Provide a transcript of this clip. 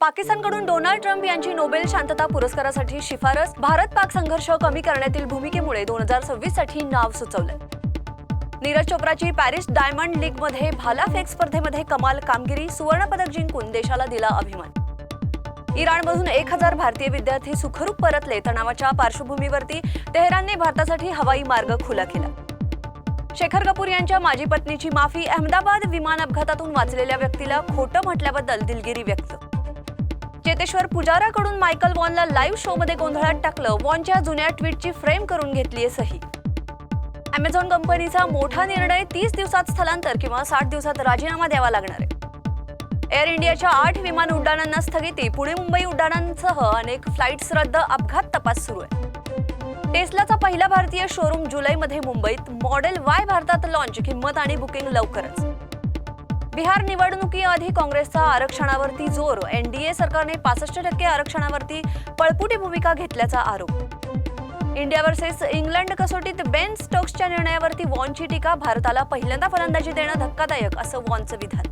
पाकिस्तानकडून Donald Trump यांची Nobel शांतता पुरस्कारासाठी शिफारस. भारत पाक संघर्ष कमी करण्यातील भूमिकेमुळे दोन हजार सव्वीससाठी नाव सुचवलं नीरज चोप्राची पॅरिस डायमंड लीगमध्ये भालाफेक स्पर्धेमध्ये कमाल कामगिरी सुवर्णपदक जिंकून देशाला दिला अभिमान. इराणमधून एक हजार भारतीय विद्यार्थी सुखरूप परतले तणावाच्या पार्श्वभूमीवरती तेहरानने भारतासाठी हवाई मार्ग खुला केला. शेखर कपूर यांच्या माजी पत्नीची माफी अहमदाबाद विमान अपघातातून वाचलेल्या व्यक्तीला खोटं म्हटल्याबद्दल दिलगिरी व्यक्त चेतेश्वर पुजाराकडून मायकल वॉनला लाईव्ह शोमध्ये गोंधळात टाकलं. वॉनच्या जुन्या ट्विटची फ्रेम करून घेतलीये सही. अमेझॉन कंपनीचा मोठा निर्णय तीस दिवसात स्थलांतर किंवा साठ दिवसात राजीनामा द्यावा लागणार आहे. एअर इंडियाच्या आठ विमान उड्डाणांना स्थगिती. पुणे मुंबई उड्डाणांसह अनेक फ्लाईट्स रद्द. अपघात तपास सुरू आहे. टेस्लाचा पहिला भारतीय शोरूम जुलैमध्ये मुंबईत मॉडेल वाय भारतात लॉन्च. किंमत आणि बुकिंग लवकरच. बिहार निवडणुकीआधी काँग्रेसचा आरक्षणावरती जोर. एनडीए सरकारने पासष्ट टक्के आरक्षणावरती पळपुटी भूमिका घेतल्याचा आरोप. इंडिया वर्सेस इंग्लंड कसोटीत बेन स्टोक्सच्या निर्णयावरती वॉनची टीका भारताला पहिल्यांदा फलंदाजी देणं धक्कादायक असं वॉनचं विधान.